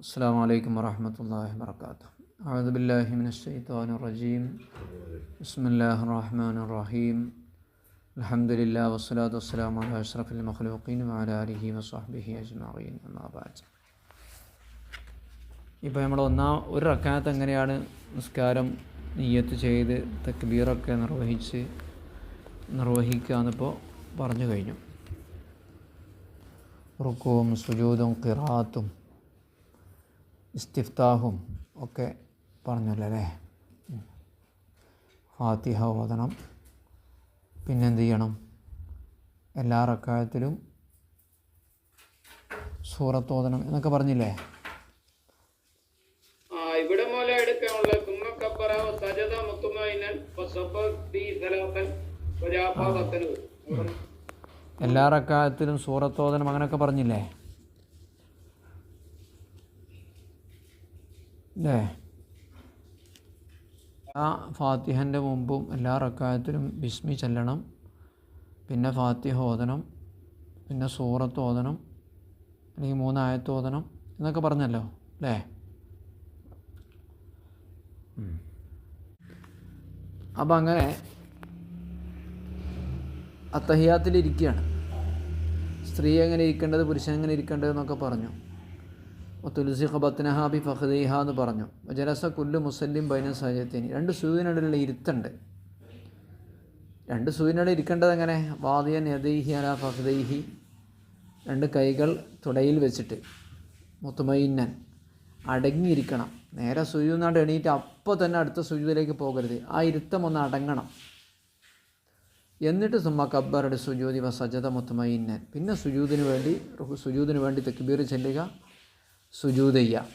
السلام عليكم ورحمة الله وبركاته أعوذ بالله من الشيطان الرجيم بسم الله الرحمن الرحيم الحمد لله والصلاة والسلام على أشرف المخلوقين وعلى آله وصحبه أجمعين أما بعد ഇപ്പോൾ നമ്മൾ ഒന്നാം ഒരു റക്കാത്ത് എങ്ങനെയാണ് നിസ്കാരം നിയ്യത്ത് ചെയ്ത് തക്ബീറൊക്കെ നിർവഹിച്ച് നിർവഹിക്കുക എന്നിപ്പോൾ പറഞ്ഞു കഴിഞ്ഞു റുക്കുവും സുജൂതും ഖിറാത്തും ഇസ്തിഫ്താഹും ഒക്കെ പറഞ്ഞല്ലോ അല്ലേ ഫാത്തിഹ ഓതണം. പിന്നെന്ത് ചെയ്യണം? എല്ലാ റക്കായത്തിലും സൂറത്ത് ഓതണം എന്നൊക്കെ പറഞ്ഞില്ലേ? ഇവിടെ മൂലം എടുക്കാനുള്ള സജത എല്ലാ റക്കായത്തിലും സൂറത്തോദനം അങ്ങനെയൊക്കെ പറഞ്ഞില്ലേ? അല്ലേ ആ ഫാത്തിഹന്റെ മുമ്പും എല്ലാ റക്കായത്തിലും ബിസ്മി ചെല്ലണം പിന്നെ ഫാത്തിഹ ഓതണം പിന്നെ സൂറത്ത് ഓതണം അല്ലെങ്കിൽ മൂന്നായത്ത് ഓതണം എന്നൊക്കെ പറഞ്ഞല്ലോ അല്ലേ അപ്പം അങ്ങനെ അത്തഹിയാത്തിലിരിക്കുകയാണ് സ്ത്രീ എങ്ങനെ ഇരിക്കേണ്ടത് പുരുഷൻ എങ്ങനെ ഇരിക്കേണ്ടത് എന്നൊക്കെ പറഞ്ഞു. തുലസി ഖബത്നഹാബി ഫഹദീഹ എന്ന് പറഞ്ഞു. ജലസ കുല്ലു മുസല്ലിം ബൈന സഹജത്തിന് രണ്ട് സൂര്യനടലുള്ള ഇരുത്തുണ്ട്. രണ്ട് സൂര്യനടൽ ഇരിക്കേണ്ടത് എങ്ങനെ? വാദിയൻ യദൈഹി അല ഫഹദൈഹി രണ്ട് കൈകൾ തുടയിൽ വെച്ചിട്ട്. മുത്തുമൈന്നൻ അടങ്ങിയിരിക്കണം. നേരെ സുയുന്നാണ്ട് എണീറ്റ് അപ്പോൾ തന്നെ അടുത്ത സുജൂതിലേക്ക് പോകരുത്. ആ ഇരുത്തം ഒന്ന് അടങ്ങണം. എന്നിട്ട് സുമ്മ കബ്ബറുടെ സുജൂതി വ സജത മുത്തുമൈന്നൻ പിന്നെ സുജൂതിന് വേണ്ടി സുജൂതിന് വേണ്ടി തെക്കുബീർ ചെല്ലുക. സുജൂത് ചെയ്യുക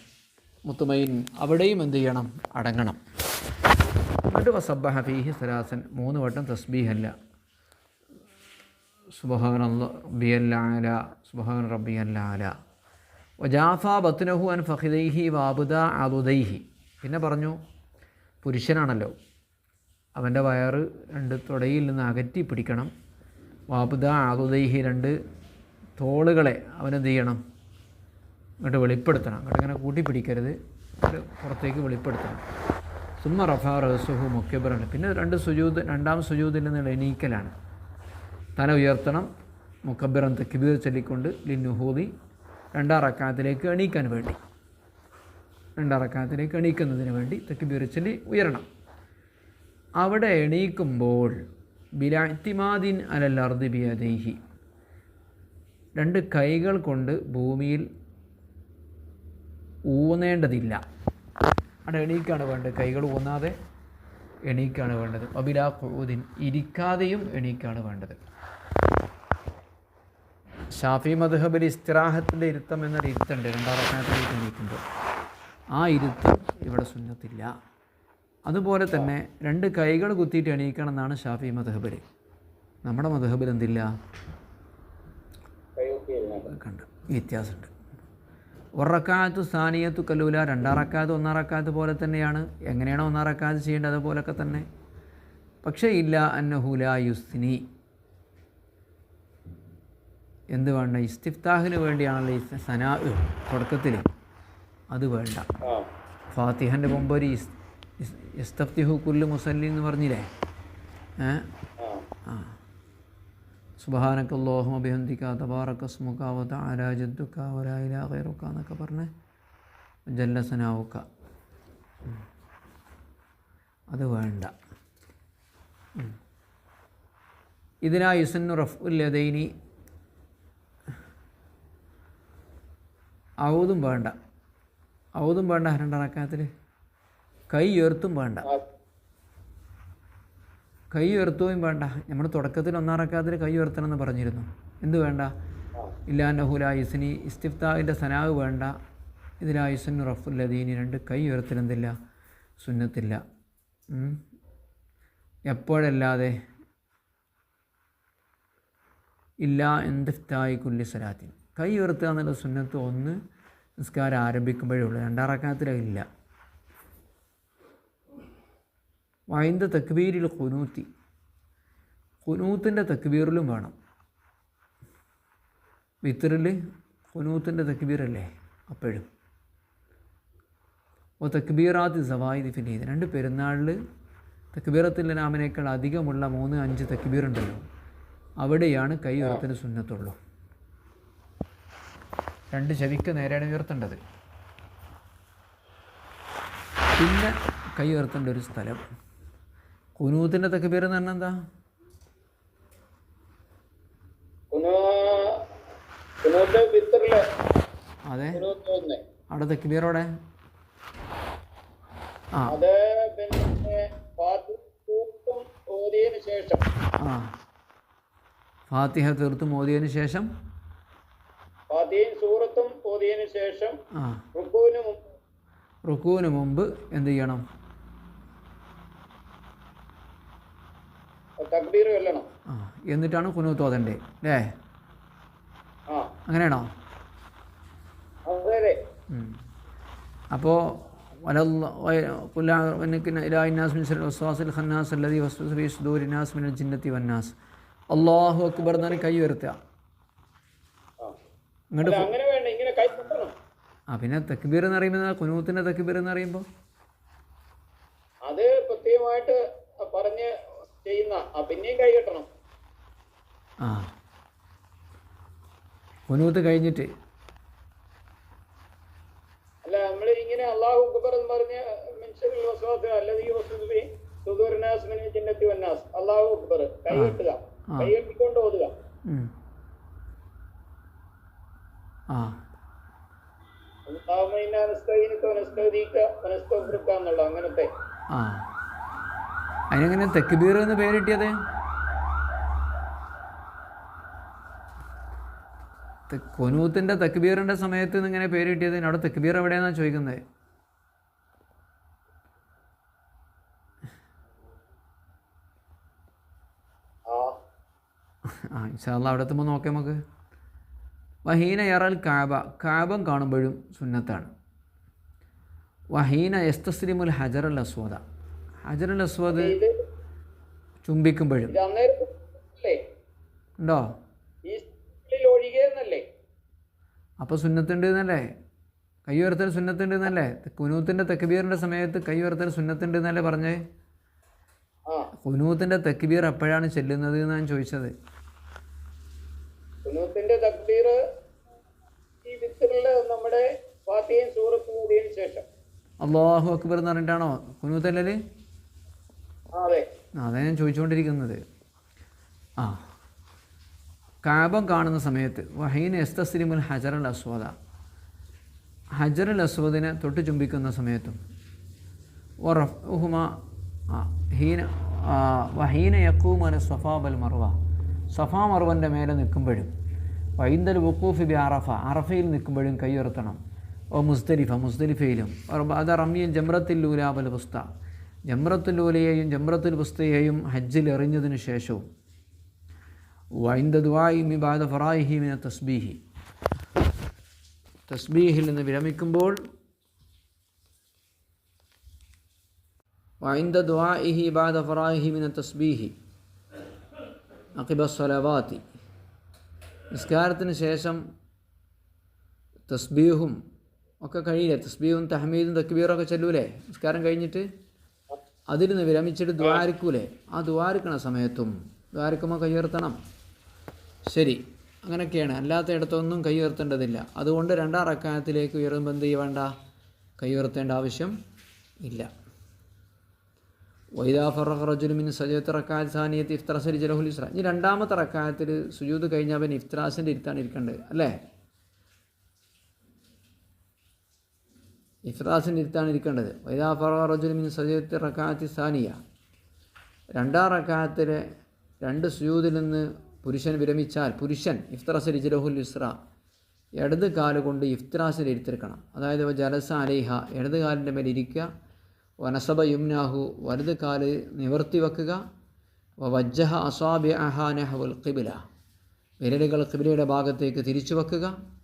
മുത്തുമൈൻ അവിടെയും എന്ത് ചെയ്യണം? അടങ്ങണം. എന്നിട്ട് വസബ്ബഹ ഫീഹി സലാസൻ. മൂന്ന് വട്ടം തസ്ബീഹല്ല. സുബഹാൻ റബ്ബിയല്ലാല സുബഹാൻ റബ്ബിയല്ലാല വജാഫ ബത്നഹു അൻ ഫഹിദൈഹി വാബുദ അലുദൈഹി പിന്നെ പറഞ്ഞു പുരുഷനാണല്ലോ. അവന്റെ വയറ് രണ്ട് തുടയിൽ നിന്ന് അകറ്റി പിടിക്കണം. വാബുദ ആലുദൈഹി രണ്ട് തോളുകളെ അവനെന്ത് ചെയ്യണം? ഇങ്ങോട്ട് വെളിപ്പെടുത്തണം. അങ്ങോട്ട് ഇങ്ങനെ കൂട്ടിപ്പിടിക്കരുത്. ഇങ്ങോട്ട് പുറത്തേക്ക് വെളിപ്പെടുത്തണം. സുമ റഫ റഹസുഹു മുഖ്യബറാണ് പിന്നെ രണ്ട് സുജൂദ് രണ്ടാം സുജൂദിൽ നിന്നുള്ള എണീക്കലാണ്. തല ഉയർത്തണം. മുക്കബിറൻ തെക്കിബീർ ചൊല്ലിക്കൊണ്ട് ലിന്നുഹൂദി രണ്ടാം റക്കാത്തിലേക്ക് എണീക്കാൻ വേണ്ടി. രണ്ടാം റക്കാത്തിലേക്ക് എണീക്കുന്നതിന് വേണ്ടി തെക്കിബീർ ചൊല്ലി ഉയരണം. അവിടെ എണീക്കുമ്പോൾ ബിലാത്തിമാദിൻ അലൽ അർദി ബിയദൈഹി. രണ്ട് കൈകൾ കൊണ്ട് ഭൂമിയിൽ ഊന്നേണ്ടതില്ല. അവിടെ എണീക്കാണ് വേണ്ടത്. കൈകൾ ഊന്നാതെ എണീക്കാണ് വേണ്ടത്. അബിലാ ഖുഊദിൻ ഇരിക്കാതെയും എണീക്കാണ് വേണ്ടത്. ഷാഫി മധുഹബിൽ ഇസ്തിറാഹത്തിന്റെ ഇരുത്തം എന്നൊരു ഇരുത്തുണ്ട്. രണ്ടാം റക്കാത്തിലേക്ക് എണീക്കുമ്പോൾ. ആ ഇരുത്തം ഇവിടെ സുന്നത്തില്ല. അതുപോലെ തന്നെ രണ്ട് കൈകൾ കുത്തിയിട്ട് എണീക്കണം എന്നാണ് ഷാഫി മധുഹബിൽ നമ്മുടെ മധുഹബിൽ എന്തില്ല? കണ്ട്. വ്യത്യാസമുണ്ട്. ഒറക്കാത്ത് സാനിയത്തു കല്ലൂല രണ്ടാം റക്കാത്ത് ഒന്നാം പോലെ തന്നെയാണ്. എങ്ങനെയാണോ ഒന്നറക്കാത്ത് ചെയ്യേണ്ടത് അതുപോലൊക്കെ തന്നെ. പക്ഷേ ഇല്ല അന്നഹുല യുസ്തിനി എന്ത് വേണ്ട? ഇസ്തിഫ്താഹിന് വേണ്ടിയാണല്ലോ ഈ സനാ തുടക്കത്തിൽ അത് വേണ്ട. ഫാത്തിഹന്റെ മുമ്പ് ഒരു ഇസ് ഇസ്- ഇസ്തഫ്തിഹു കുല്ലു മുസല്ലി എന്ന് പറഞ്ഞില്ലേ? ഏ? ആ. സുബഹാനക്ക അല്ലാഹുമ ബിഹംദിക തബാറക സ്മുക വ ഇലാഹ ഗൈറുക എന്നൊക്കെ പറഞ്ഞ് ജല്ലസനാവുക്ക. അത് വേണ്ട. ഇതിനാ യുസന്നു യദൈനി ഔതും വേണ്ട ഔതും വേണ്ട രണ്ടറക്കാത്തിൽ കൈ ഉയർത്തും വേണ്ട കൈ ഉയർത്തുകയും വേണ്ട. നമ്മൾ തുടക്കത്തിൽ ഒന്നാം റക്കാത്തിൽ കൈ ഉയർത്തണം എന്ന് പറഞ്ഞിരുന്നു. എന്ത് വേണ്ട? ഇല്ലാ നഹുല ഇസ്നി ഇസ്തിഫ്താവിന്റെ സനാവ് വേണ്ട. ഇതിലാ ഇസ്നു റഫുല്ലദീനി രണ്ട്. കൈ ഉയർത്തലെന്തില്ല? സുന്നത്തില്ല. എപ്പോഴല്ലാതെ? ഇല്ല എന്തിഫ്തായി കുല്ലി സലാത്തിൻ. കൈ ഉയർത്തുക എന്നുള്ള സുന്നത്ത് ഒന്ന് നിസ്കാരം ആരംഭിക്കുമ്പോഴേ ഉള്ളൂ. രണ്ടാം വൈന്ത തക്ബീരിൽ കുനൂത്തി കുനൂത്തിന്റെ തക്ബീറിലും വേണം. വിത്തറിൽ കുനൂത്തിന്റെ തക്ബീറല്ലേ? അപ്പോഴും. ഓ തക്ബീറാത്ത് സവായിദ് ഫിനീദ് രണ്ട് പെരുന്നാളിൽ തക്ബീറത്തിന്റെ നാമിനേക്കാൾ അധികമുള്ള മൂന്ന് അഞ്ച് തക്ബീർ ഉണ്ടല്ലോ അവിടെയാണ് കൈ ഉയർത്തിന് സുന്നത്തുള്ളൂ. രണ്ട് ചെവിക്ക് നേരെയാണ് ഉയർത്തേണ്ടത്. പിന്നെ കൈ ഉയർത്തേണ്ട ഒരു സ്ഥലം. കുനൂത്തിന്റെ തക്ബീർ എന്ന് പറഞ്ഞാൽ എന്താ അതെ. അവിടെ തെക്ക് ആ. ഓതിയതിനു ആ. ഫാത്തിഹ തീർത്തും മോദിയതിന് ശേഷം? ഫാത്തിഹയും സൂറത്തും ഓതിയതിനു ശേഷം റുക്കുവിന് മുമ്പ് എന്ത് ചെയ്യണം തക്ബീർ ചൊല്ലണം ആ എന്നിട്ടാണ് കുനൂത്ത് ഓതണ്ടേ അല്ലേ അങ്ങനെയാണോ? അപ്പോ അപ്പോൾ അള്ളാഹു അക്ബർ എന്നാണ് കൈ ഉയർത്തുക. ഇങ്ങോട്ട് ആ പിന്നെ തക്ബീർ എന്ന് പറയുമ്പോൾ കുനൂത്തിന്റെ തക്ബീർ എന്ന് പറയുമ്പോൾ അത് പ്രത്യേകമായിട്ട് പറഞ്ഞ് ചെയ്യുന്ന. പിന്നെയും കൈ കെട്ടണം. ആ. കുനൂത്ത് കഴിഞ്ഞിട്ട്. അല്ല നമ്മൾ ഇങ്ങനെ അള്ളാഹു അക്ബർ എന്ന് പറഞ്ഞ മനുഷ്യരിൽ വസ്വാസ് അല്ലത് ഈ വസ്തുതി സുദൂർനാസ് മിനി ചിന്നത്തി വന്നാസ്. അള്ളാഹു അക്ബർ. കൈ കെട്ടുക. കൈ കെട്ടിക്കൊണ്ട് ഓതുക. ആ. അങ്ങനത്തെ. ആ. അതിനെങ്ങനെ തെക്കുബീർ എന്ന് പേരിട്ടിയത്? തെ- തെക്ക് തെക്കുബീറിന്റെ സമയത്ത് ഇങ്ങനെ പേര് കിട്ടിയത് അവിടെ തെക്കുബീർ എവിടെയാണെന്നാണ് ചോദിക്കുന്നത് ആ ഇൻഷാല്ല അവിടെ എത്തുമ്പോൾ നോക്കാം നമുക്ക്. വഹീന യറൽ കാബ കാബം കാണുമ്പോഴും സുന്നത്താണ്. വഹീന എസ്തസ്ലിമുൽ ഹജർ അൽ അസ്വദ. അസ്വദ് ചുംബിക്കുമ്പോഴും. ഉണ്ടോ? അപ്പോൾ സുന്നത്തുണ്ട് എന്നല്ലേ കൈ ഉയർത്തൽ സുന്നത്തുണ്ട് എന്നല്ലേ കുനൂത്തിന്റെ തെക്കുബീറിന്റെ സമയത്ത് കൈ ഉയർത്തൽ സുന്നത്തുണ്ട് എന്നല്ലേ പറഞ്ഞേ കുനൂത്തിന്റെ കുനൂത്തിന്റെ തെക്കുബീർ എപ്പോഴാണ് ചെല്ലുന്നത് എന്നാണ് ചോദിച്ചത്. കുനൂത്തിന്റെ തക്ബീർ ഈ നമ്മുടെ സൂറത്തും ശേഷം. അള്ളാഹു അക്ബർ എന്ന് പറഞ്ഞിട്ടാണോ? കുനൂത്തല്ലേ ആ അതെ ഞാൻ ചോദിച്ചുകൊണ്ടിരിക്കുന്നത് ആ. കാബം കാണുന്ന സമയത്ത് വഹീൻ എസ്തസ്ലിമുൽ ഹജറൽ അസ്വദ. ഹജറൽ അസ്വദിനെ തൊട്ട് ചുംബിക്കുന്ന സമയത്തും ഹീന വഹീന യക്കൂമന സഫാബൽ മർവ. സഫാ മർവന്റെ മേലെ നിൽക്കുമ്പോഴും വൈന്ദൽ വക്കൂഫ് ബി അറഫ അറഫയിൽ നിൽക്കുമ്പോഴും കൈയുയർത്തണം ഓ മുസ്തലിഫ മുസ്തലിഫയിലും അത് റമ്യൻ ജമ്രത്തിൽ ലൂലാബൽ പുസ്ത ജമ്രത്തുൽ ഓലയെയും ജമ്രത്തുൽ പുസ്തയെയും ഹജ്ജിൽ എറിഞ്ഞതിന് ശേഷവും വൈന്ദ ദുവായി മിബാദ ഫറായിഹി മിന തസ്ബീഹി. തസ്ബീഹിൽ നിന്ന് വിരമിക്കുമ്പോൾ വൈന്ദ ദുവാഇഹി ഫറായിഹി മിന തസ്ബീഹി. അഖിബ നിസ്കാരത്തിന് ശേഷം തസ്ബീഹും ഒക്കെ കഴിയില്ലേ? തസ്ബീഹും തഹമീദും ഒക്കെ ചെല്ലൂലേ? നിസ്കാരം കഴിഞ്ഞിട്ട്? അതിൽ നിന്ന് വിരമിച്ചിട്ട് ദ്വാരിക്കൂലേ? ആ ദ്വാരിക്കണ സമയത്തും ദ്വാരിക്കുമ്പോൾ കയ്യുയർത്തണം ശരി. അങ്ങനെയൊക്കെയാണ് അല്ലാത്ത ഇടത്തൊന്നും കൈയ്യേർത്തേണ്ടതില്ല. അതുകൊണ്ട് രണ്ടാം റക്കായത്തിലേക്ക് ഉയരുമ്പോൾ എന്ത് ചെയ്യേണ്ട വേണ്ട ഉയർത്തേണ്ട ആവശ്യം ഇല്ല. വൈദാ ഫറഖ റജുലുമിൻ സജയത്ത് റക്കാത്ത് സാനിയത്ത് ഇഫ്തറസരി ജലഹുൽ ഇസ്ര. ഇനി രണ്ടാമത്തെ റക്കായത്തിൽ സുജൂത് കഴിഞ്ഞാൽ പിന്നെ ഇഫ്തറാസിന്റെ ഇരുത്താണ് ഇരിക്കേണ്ടത്. അല്ലേ? ഇഫ്തറാസിന്റെ ഇരുത്താണ് ഇരിക്കേണ്ടത്. വൈദാ ഫറഖ റജുലിമിൻ സജീത്ത് റക്കാത്തി സാനിയ. രണ്ടാം റക്കാത്തിൽ രണ്ട് സുയൂതിൽ നിന്ന് പുരുഷൻ വിരമിച്ചാൽ പുരുഷൻ ഇഫ്തറസ് ജലഹുൽ ഇസ്ര ഇടത് കാൽ കൊണ്ട് ഇഫ്തറാസിൽ ഇരുത്തിരിക്കണം അതായത് ജലസ അലൈഹ ഇടത് കാലിന്റെ മേൽ ഇരിക്കുക. വനസബ യുംനാഹു വലത് കാൽ നിവർത്തി വെക്കുക. വജ്ജഹ അസാബി അഹാനഹുൽ കിബില വിരലുകൾ കിബിലയുടെ ഭാഗത്തേക്ക് തിരിച്ചു വെക്കുക.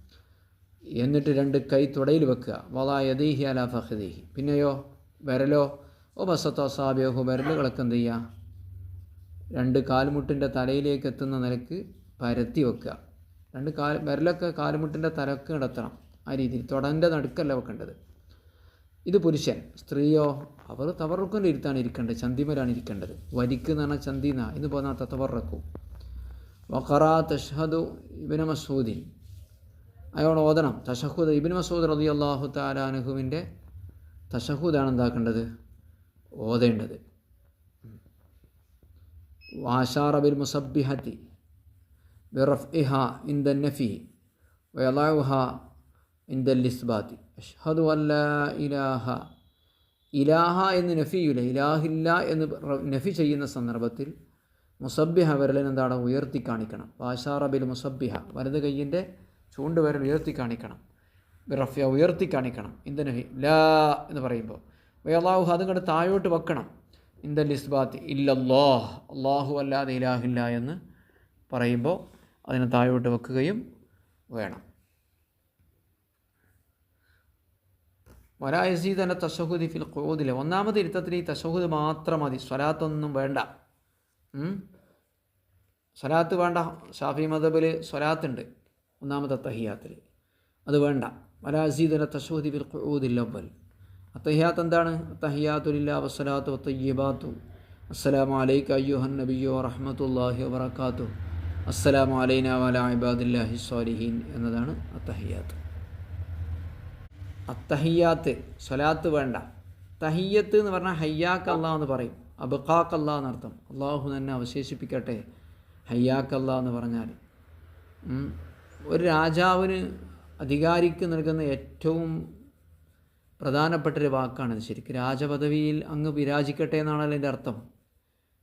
എന്നിട്ട് രണ്ട് കൈ തുടയിൽ വെക്കുക. വലായദീഹി അല ഫഹദീഹി പിന്നെയോ വിരലോ? ഓ ബസത്തോ സാബിയോഹു വിരലുകളൊക്കെ എന്ത് ചെയ്യുക? രണ്ട് കാൽമുട്ടിന്റെ തലയിലേക്ക് എത്തുന്ന നിലയ്ക്ക് പരത്തി വെക്കുക. രണ്ട് കാൽ വിരലൊക്കെ കാൽമുട്ടിന്റെ തലക്ക് കിടത്തണം ആ രീതിയിൽ. തുടന്റെ നടുക്കല്ല വെക്കേണ്ടത്. ഇത് പുരുഷൻ. സ്ത്രീയോ? അവർ തവറുക്കിന്റെ ഇരുത്താണ് ഇരിക്കേണ്ടത്. ചന്തിമലാണ് ഇരിക്കേണ്ടത്. വരിക്ക് എന്ന് പറഞ്ഞാൽ ചന്തിന എന്ന്. പറഞ്ഞാൽ തത്തവറക്കും വഖറ തഷ്ഹദു ഇബിന് മസൂദിൻ. അയാൾ ഓതണം തഷഹുദ് ഇബിൻ മസൂദ് റതി അള്ളാഹു താലാനുഹുവിന്റെ തഷഹുദാണ് എന്താക്കേണ്ടത് ഓതേണ്ടത്. വാഷാറ ബിൽ മുസബിഹത്തി ബിറഫ്ഇഹ ഇൻ ദ നഫി വയലാഹ ഇൻ ദ ലിസ്ബാത്തി. അഷ്ഹദു അല്ല ഇലാഹ ഇലാഹ എന്ന് നഫിയില്ല ഇലാഹില്ല എന്ന് നഫി ചെയ്യുന്ന സന്ദർഭത്തിൽ മുസബ്ബിഹ വിരലിനെന്താണ്? ഉയർത്തി കാണിക്കണം. വാഷാറബിൽ മുസബ്ബിഹ വലത് കൈയിന്റെ ചൂണ്ട് വിരൽ ഉയർത്തി കാണിക്കണം. ബിറഫിയ ഉയർത്തി കാണിക്കണം. ഇന്ത നഹി ലാ എന്ന് പറയുമ്പോൾ വേലാഹു അതും കണ്ട് താഴോട്ട് വെക്കണം. ഇന്ത ലിസ്ബാത്ത് ഇല്ലല്ലാഹ് അള്ളാഹു അല്ലാതെ ഇലാഹില്ല എന്ന് പറയുമ്പോൾ അതിനെ താഴോട്ട് വെക്കുകയും വേണം. വരായസി തന്നെ തശഹുദി ഫിൽ ഖൂദിലെ ഒന്നാമത് ഇരുത്തത്തിൽ ഈ തശഹുദ് മാത്രം മതി. സ്വലാത്തൊന്നും വേണ്ട? സ്വലാത്ത് വേണ്ട. ഷാഫി മദബിൽ സ്വലാത്തുണ്ട്. ഒന്നാമത്തെ തഹിയാത്തിൽ. അത് വേണ്ട. വലാസീദുല തഷഹുദി ബിൽ ഖൂദിൽ അവൽ അത്തഹിയാത്ത് എന്താണ്? തഹിയാത്തുലില്ല വസ്സലാത്തു തയ്യബാത്തു അസ്സലാമു അലൈക അയ്യുഹൻ നബിയോ റഹ്മത്തുല്ലാഹി വബറകാത്തു. അസ്സലാമു അലൈന വല ഇബാദില്ലാഹി സ്വാലിഹീൻ എന്നതാണ് അത്തഹിയാത്ത്. അത്തഹിയാത്ത് സ്വലാത്ത് വേണ്ട. തഹിയത്ത് എന്ന് പറഞ്ഞാൽ ഹയ്യാക്ക് അല്ലാ എന്ന് പറയും. അബുഖാക്ക് അല്ലാ എന്നർത്ഥം. അള്ളാഹു തന്നെ അവശേഷിപ്പിക്കട്ടെ. ഹയ്യാക്ക് അല്ലാ എന്ന് പറഞ്ഞാൽ. ഒരു രാജാവിന് അധികാരിക്ക് നൽകുന്ന ഏറ്റവും പ്രധാനപ്പെട്ടൊരു വാക്കാണിത് ശരിക്കും. രാജപദവിയിൽ അങ്ങ് വിരാജിക്കട്ടെ എന്നാണല്ലോ എന്റെ അർത്ഥം.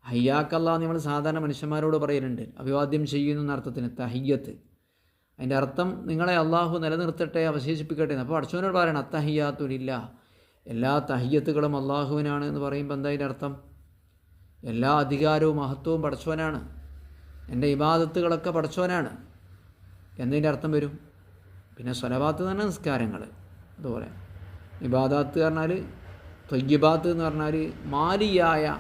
ഹയ്യാക്കല്ല നമ്മൾ സാധാരണ മനുഷ്യന്മാരോട് പറയലുണ്ട് അഭിവാദ്യം ചെയ്യുന്നു എന്ന അർത്ഥത്തിന് തഹിയ്യത്ത്. അതിന്റെ അർത്ഥം നിങ്ങളെ അള്ളാഹു നിലനിർത്തട്ടെ അവശേഷിപ്പിക്കട്ടെ എന്ന്. അപ്പോൾ അടച്ചവനോട് പറയണം അത്തഹിയാത്തുലില്ല എല്ലാ തഹിയ്യത്തുകളും അള്ളാഹുവിനാണ് എന്ന് പറയുമ്പോൾ എന്താ അതിന്റെ അർത്ഥം? എല്ലാ അധികാരവും മഹത്വവും പടച്ചവനാണ് എന്റെ ഇബാദത്തുകളൊക്കെ പടച്ചവനാണ് എന്നതിന്റെ അർത്ഥം വരും. പിന്നെ സ്വലവാത്ത് തന്നെ നിസ്കാരങ്ങൾ. അതുപോലെ ഇബാദാത്ത് പറഞ്ഞാൽ തൊയ്യബാത്ത് എന്ന് പറഞ്ഞാൽ മാലിയായ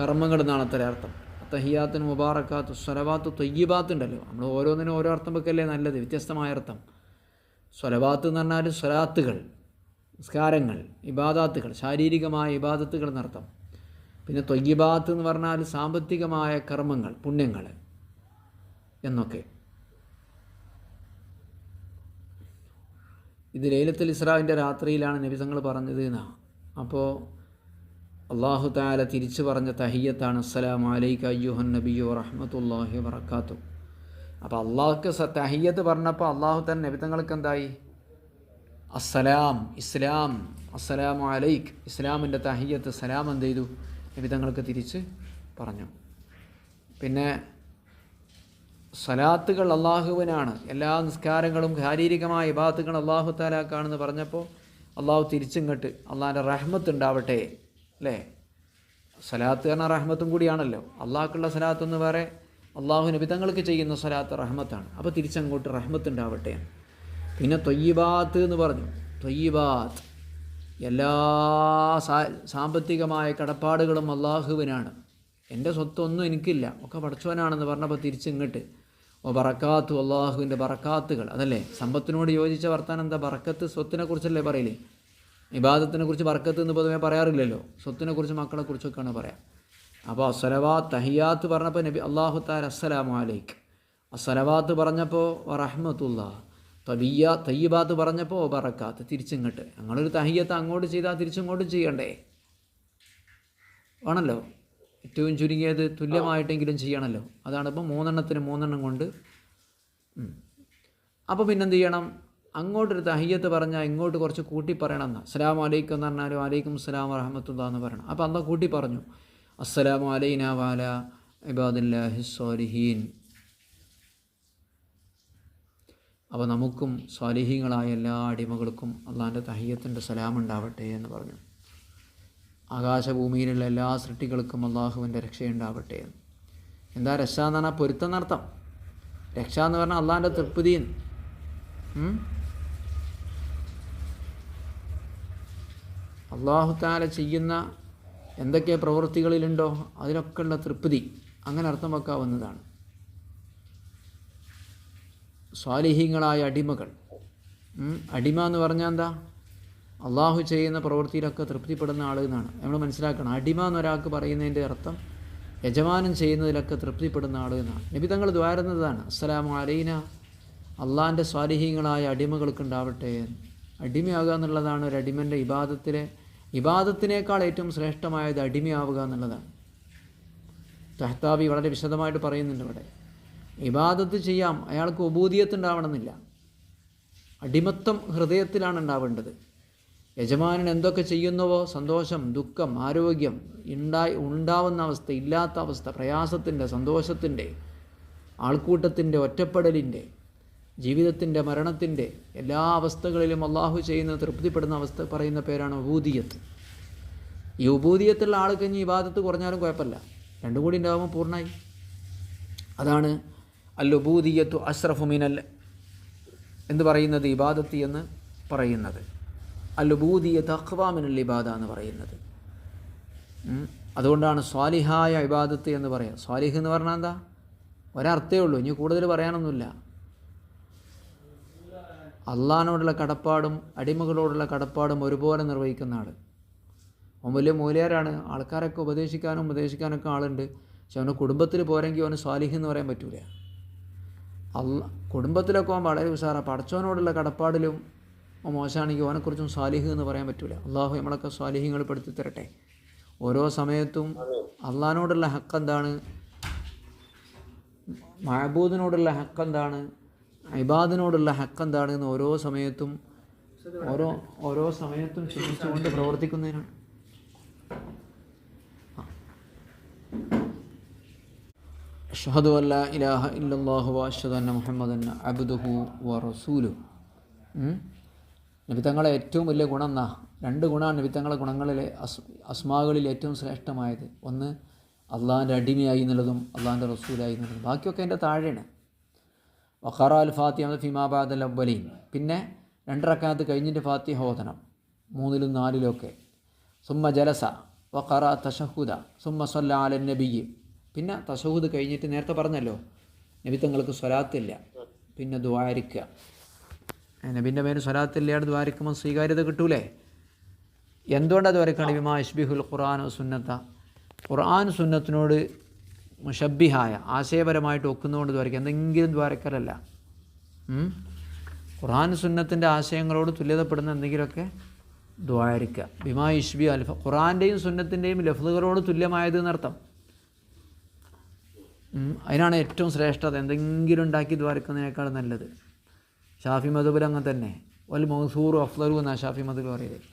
കർമ്മങ്ങൾ എന്നാണ് അത്ര അർത്ഥം. തഹിയാത്തിന് മുബാറക്കാത്ത് സ്വലവാത്ത് തൊയ്യബാത്ത് ഉണ്ടല്ലോ. നമ്മൾ ഓരോന്നിനും ഓരോ അർത്ഥം വെക്കല്ലേ നല്ലത്. വ്യത്യസ്തമായ അർത്ഥം. സ്വലവാത്ത് എന്ന് പറഞ്ഞാൽ സ്വലാത്തുകൾ നിസ്കാരങ്ങൾ ഇബാദാത്തുകൾ ശാരീരികമായ ഇബാദത്തുകൾ എന്നർത്ഥം. പിന്നെ തൊയ്യബാത്ത് എന്ന് പറഞ്ഞാൽ സാമ്പത്തികമായ കർമ്മങ്ങൾ പുണ്യങ്ങൾ എന്നൊക്കെ. ഇത് ലൈലത്തുൽ ഇസ്രാവിന്റെ രാത്രിയിലാണ് നബി തങ്ങൾ പറഞ്ഞത് എന്നാണ് അപ്പോൾ അള്ളാഹു താല തിരിച്ചു പറഞ്ഞ തഹിയത്താണ് അസ്സലാം അലൈക അയ്യുഹൻ നബിയോ റഹ്മത്തുല്ലാഹി വറക്കാത്തു അപ്പോൾ അള്ളാഹുക്ക് തഹിയത്ത് പറഞ്ഞപ്പോൾ അള്ളാഹു തന്നെ നബി തങ്ങൾക്ക് എന്തായി? അസ്സലാം ഇസ്ലാം അസ്സലാമു അലൈക്ക് ഇസ്ലാമിന്റെ തഹിയത്ത് സലാം എന്ത് ചെയ്തു നബി തങ്ങൾക്ക് തിരിച്ച് പറഞ്ഞു. പിന്നെ സലാത്തുകൾ അള്ളാഹുവിനാണ് എല്ലാ നിസ്കാരങ്ങളും ശാരീരികമായ ഇബാത്തുകൾ അള്ളാഹു താലാക്കാണെന്ന് പറഞ്ഞപ്പോൾ അള്ളാഹു തിരിച്ചിങ്ങോട്ട് അള്ളാഹിന്റെ റഹ്മത്ത് ഉണ്ടാവട്ടെ അല്ലേ? സലാത്ത് കാരണം റഹ്മത്തും കൂടിയാണല്ലോ. അള്ളാഹ്ക്കുള്ള സലാത്ത് എന്ന് വേറെ അള്ളാഹു നബിതങ്ങൾക്ക് ചെയ്യുന്ന സലാത്ത് റഹ്മത്താണ്. അപ്പോൾ തിരിച്ചങ്ങോട്ട് റഹ്മത്ത് ഉണ്ടാവട്ടെ. പിന്നെ തൊയ്യബാത്ത് എന്ന് പറഞ്ഞു. തൊയ്യബാത്ത്. എല്ലാ സാമ്പത്തികമായ കടപ്പാടുകളും അള്ളാഹുവിനാണ്. എന്റെ സ്വത്തൊന്നും എനിക്കില്ല. ഒക്കെ പഠിച്ചവനാണെന്ന് പറഞ്ഞപ്പോൾ തിരിച്ചിങ്ങോട്ട് ബറക്കാത്തു അള്ളാഹുവിന്റെ ബറക്കാത്തുകൾ അതല്ലേ? സമ്പത്തിനോട് യോജിച്ച വർത്താനം എന്താ? ബറക്കത്ത് സ്വത്തിനെ കുറിച്ചല്ലേ പറയില്ലേ ഇബാദത്തിനെ കുറിച്ച് ബറക്കത്ത് എന്ന് പൊതുവെ പറയാറില്ലല്ലോ. സ്വത്തിനെ കുറിച്ച് മക്കളെ കുറിച്ചൊക്കെയാണ് പറയാം. അപ്പോൾ അസ്സലവാ തഹിയാത്ത് പറഞ്ഞപ്പോൾ നബി അള്ളാഹു താൽ അസ്സലാമു അലൈക്ക് അസ്സലവാത്ത് പറഞ്ഞപ്പോൾ റഹ്മത്തുള്ള തബിയ തയ്യബാത്ത് പറഞ്ഞപ്പോൾ ബറക്കാത്ത് തിരിച്ചിങ്ങോട്ട്. ഞങ്ങളൊരു തഹിയത്ത് അങ്ങോട്ട് ചെയ്താൽ തിരിച്ചിങ്ങോട്ടും ചെയ്യണ്ടേ? ആണല്ലോ? ഏറ്റവും ചുരുങ്ങിയത് തുല്യമായിട്ടെങ്കിലും ചെയ്യണമല്ലോ അതാണ് ഇപ്പോൾ മൂന്നെണ്ണത്തിന് മൂന്നെണ്ണം കൊണ്ട്. അപ്പോൾ പിന്നെന്ത് ചെയ്യണം? അങ്ങോട്ടൊരു തഹിയത്ത് പറഞ്ഞാൽ ഇങ്ങോട്ട് കുറച്ച് കൂട്ടി പറയണം എന്നാ. അസ്സലാം അലൈക്കും എന്ന് പറഞ്ഞാലും അലൈക്കും അസ്സലാം വറഹമത്തുള്ള എന്ന് പറയണം. അപ്പോൾ അന്ന് കൂട്ടി പറഞ്ഞു. അസ്സലാം അലൈന വാല ഇബാദില്ലാഹി സ്വാലിഹീൻ അപ്പോൾ നമുക്കും സ്വാലിഹീങ്ങളായ എല്ലാ അടിമകൾക്കും അള്ളാന്റെ തഹിയത്തിന്റെ സലാം ഉണ്ടാവട്ടെ എന്ന് പറഞ്ഞു. ആകാശഭൂമിയിലുള്ള എല്ലാ സൃഷ്ടികൾക്കും അള്ളാഹുവിന്റെ രക്ഷയുണ്ടാവട്ടെ എന്താ രക്ഷ എന്ന് പറഞ്ഞാൽ പൊരുത്തം നടത്താം രക്ഷ എന്ന് പറഞ്ഞാൽ അള്ളാഹിന്റെ തൃപ്തി അള്ളാഹു താല ചെയ്യുന്ന എന്തൊക്കെ പ്രവൃത്തികളിലുണ്ടോ അതിനൊക്കെയുള്ള തൃപ്തി അങ്ങനെ അർത്ഥം വെക്കാവുന്നതാണ്. സ്വാലിഹീങ്ങളായ അടിമകൾ. അടിമ എന്ന് പറഞ്ഞാൽ എന്താ? അള്ളാഹു ചെയ്യുന്ന പ്രവൃത്തിയിലൊക്കെ തൃപ്തിപ്പെടുന്ന ആൾ എന്നാണ്. നമ്മൾ മനസ്സിലാക്കണം. അടിമ എന്നൊരാൾക്ക് പറയുന്നതിന്റെ അർത്ഥം യജമാനം ചെയ്യുന്നതിലൊക്കെ തൃപ്തിപ്പെടുന്ന ആൾ എന്നാണ്. നബി തങ്ങൾ ദ്വാരുന്നതാണ്. അസ്സലാമു അലൈന. അള്ളാഹിന്റെ സ്വാലിഹീങ്ങളായ അടിമകൾക്ക് ഉണ്ടാവട്ടെ അടിമയാകുക എന്നുള്ളതാണ് ഒരു അടിമന്റെ ഇബാദത്തിലെ ഇബാദത്തിനേക്കാൾ ഏറ്റവും ശ്രേഷ്ഠമായത് അടിമയാവുക എന്നുള്ളതാണ്. തെഹ്താബി വളരെ വിശദമായിട്ട് പറയുന്നുണ്ട് ഇവിടെ. ഇബാദത്ത് ചെയ്യാം. അയാൾക്ക് ഉപൂതിയത്ത് ഉണ്ടാവണമെന്നില്ല. അടിമത്തം ഹൃദയത്തിലാണ് ഉണ്ടാവേണ്ടത്. യജമാനൻ എന്തൊക്കെ ചെയ്യുന്നുവോ? സന്തോഷം ദുഃഖം ആരോഗ്യം ഉണ്ടായി ഉണ്ടാവുന്ന അവസ്ഥ ഇല്ലാത്ത അവസ്ഥ പ്രയാസത്തിന്റെ സന്തോഷത്തിന്റെ ആൾക്കൂട്ടത്തിന്റെ ഒറ്റപ്പെടലിന്റെ ജീവിതത്തിന്റെ മരണത്തിന്റെ എല്ലാ അവസ്ഥകളിലും അള്ളാഹു ചെയ്യുന്ന തൃപ്തിപ്പെടുന്ന അവസ്ഥ പറയുന്ന പേരാണ് ഉബൂദിയത്ത്. ഈ ഉബൂദിയത്തുള്ള ആൾക്ക് ഇനി ഇബാദത്ത് കുറഞ്ഞാലും കുഴപ്പമില്ല. രണ്ടും കൂടി ഉണ്ടാകുമ്പോൾ പൂർണമായി അതാണ് അൽ ഉബൂദിയത്തു അഷ്റഫുമിനൽ എന്ന് പറയുന്നത് ഇബാദത്തി എന്ന് പറയുന്നത്. അൽ ഉബൂദിയത്ത് അഖ്വാമിനൽ ഇബാദ എന്ന് പറയുന്നത്. അതുകൊണ്ടാണ് സ്വാലിഹായ ഇബാദത്ത് എന്ന് പറയാം. സ്വാലിഹ് എന്ന് പറഞ്ഞാൽ എന്താ? ഒരർത്ഥേ ഉള്ളൂ. ഇനി കൂടുതൽ പറയാനൊന്നുമില്ല. അള്ളഹാനോടുള്ള കടപ്പാടും അടിമകളോടുള്ള കടപ്പാടും ഒരുപോലെ നിർവഹിക്കുന്ന ആൾ അവൻ വലിയ മൂലയാരാണ്? ആൾക്കാരൊക്കെ ഉപദേശിക്കാനും ഉപദേശിക്കാനൊക്കെ ആളുണ്ട്. പക്ഷെ അവന്റെ കുടുംബത്തിൽ പോരെങ്കിൽ അവന് സ്വാലിഹ് എന്ന് പറയാൻ പറ്റൂല. അല്ല കുടുംബത്തിലൊക്കെ അവൻ വളരെ ഉഷാറാണ് പടച്ചവനോടുള്ള കടപ്പാടിലും മോശമാണെങ്കിൽ ഓനെക്കുറിച്ചും സ്വാലിഹ് എന്ന് പറയാൻ പറ്റില്ല അള്ളാഹു നമ്മളൊക്കെ സ്വാലിഹ്യങ്ങൾ പെടുത്തി തരട്ടെ. ഓരോ സമയത്തും അള്ളഹാനോടുള്ള ഹക്ക് എന്താണ് മഹബൂദിനോടുള്ള ഹക്ക് എന്താണ് ഇബാദിനോടുള്ള ഹക്ക് എന്താണ് എന്ന് ഓരോ സമയത്തും ഓരോ ഓരോ സമയത്തും ചിന്തിച്ചുകൊണ്ട് പ്രവർത്തിക്കുന്നതിനാണ്. അഷ്ഹദു അല്ല ഇലാഹ ഇല്ലാഹു അഷ്ഹദു അന്ന മുഹമ്മദൻ അബ്ദുഹു വ റസൂലു നബിത്തങ്ങളെ ഏറ്റവും വലിയ ഗുണം എന്നാ? രണ്ട് ഗുണമാണ് നബിത്തങ്ങളെ ഗുണങ്ങളിലെ അസ് അസ്മാകളിൽ ഏറ്റവും ശ്രേഷ്ഠമായത്. ഒന്ന് അള്ളാഹിന്റെ അടിമയായി എന്നുള്ളതും അള്ളാഹിന്റെ റസൂലായി എന്നുള്ളതും. ബാക്കിയൊക്കെ എന്റെ താഴെയാണ്. വഖറ അൽ ഫാത്തിഹ ഫിമാബാദ് അവലീൻ പിന്നെ രണ്ടരക്കാലത്ത് കഴിഞ്ഞിട്ട് ഫാത്തിഹ ഓതണം. മൂന്നിലും നാലിലും ഒക്കെ. സുമ്മ ജലസ വഖറ തഷഹുദ സുമ്മ സല്ല അല നബിയ്. പിന്നെ തഷഹുദ് കഴിഞ്ഞിട്ട് നേരത്തെ പറഞ്ഞല്ലോ നബിത്തങ്ങൾക്ക് സ്വലാത്തില്ല പിന്നെ ദ്വാരിക്കുക നബിന്റെ പേര് സ്വലാത്തില്ലാതെ ദ്വാരിക്കുമ്പോൾ സ്വീകാര്യത കിട്ടൂലേ? എന്തുകൊണ്ടത് വരയ്ക്കണം വിമാ ഇഷ്ബിഹുൽ ഖുർആൻ സുന്നത്ത. ഖുർആൻ സുന്നത്തിനോട് മുഷബിഹായ ആശയപരമായിട്ട് ഒക്കുന്നതുകൊണ്ട് ദ്വാരക്കുക. എന്തെങ്കിലും ദ്വാരക്കലല്ല ഖുർആൻ സുന്നത്തിന്റെ ആശയങ്ങളോട് തുല്യതപ്പെടുന്ന എന്തെങ്കിലുമൊക്കെ ദ്വാരിക്കുക. ബിമാ ഇഷ്ബി അൽഫ ഖുറാന്റെയും സുന്നത്തിന്റെയും ലഫ്ലുകളോട് തുല്യമായത് എന്നർത്ഥം. അതിനാണ് ഏറ്റവും ശ്രേഷ്ഠത. എന്തെങ്കിലും ഉണ്ടാക്കി ദ്വാരക്കുന്നതിനേക്കാൾ നല്ലത്. ഷാഫി മധുബിൽ അങ്ങനെ തന്നെ. വൽ മൗസൂർ അഫ്ലറു എന്നാണ് ഷാഫി മധുബിൽ പറയുന്നത്.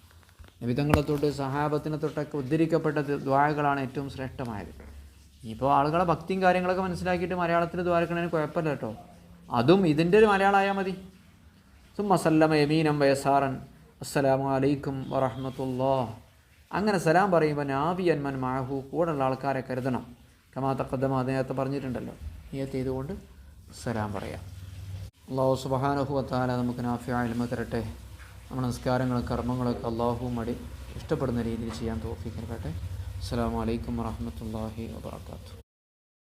നബിതങ്ങളെ തൊട്ട് സഹാബത്തിനെ തൊട്ടൊക്കെ ഉദ്ധരിക്കപ്പെട്ട ദ്വാരകളാണ് ഏറ്റവും ശ്രേഷ്ഠമായത്. ഇപ്പോൾ ആളുകളെ ഭക്തിയും കാര്യങ്ങളൊക്കെ മനസ്സിലാക്കിയിട്ട് മലയാളത്തിൽ ദ്വാരക്കണതിന് കുഴപ്പമില്ല കേട്ടോ. അതും ഇതിന്റെ ഒരു മലയാളമായാൽ മതി. സും അസല്ലമ യമീനം വയസാറൻ അസ്സലാമു അലൈക്കും വറഹമത്തുല്ലാ അങ്ങനെ സലാം പറയുമ്പോൾ നാബിയൻ മൻ മാഹു കൂടെയുള്ള ആൾക്കാരെ കരുതണം. കമാ തക്കദ്ദമ നേരത്തെ പറഞ്ഞിട്ടുണ്ടല്ലോ. നിയത്ത് ചെയ്തുകൊണ്ട് സലാം പറയാം. അള്ളാഹു സുബഹാനുഭവത്താല നമുക്ക് നാഫിയ ഇൽമ തരട്ടെ. നമ്മുടെ നിസ്കാരങ്ങളും കർമ്മങ്ങളൊക്കെ അള്ളാഹു മടി ഇഷ്ടപ്പെടുന്ന രീതിയിൽ ചെയ്യാൻ തോഫിക്കട്ടെ അസ്സാം വലൈക്കും വാഹമത്തല്ലാഹി വാത്തു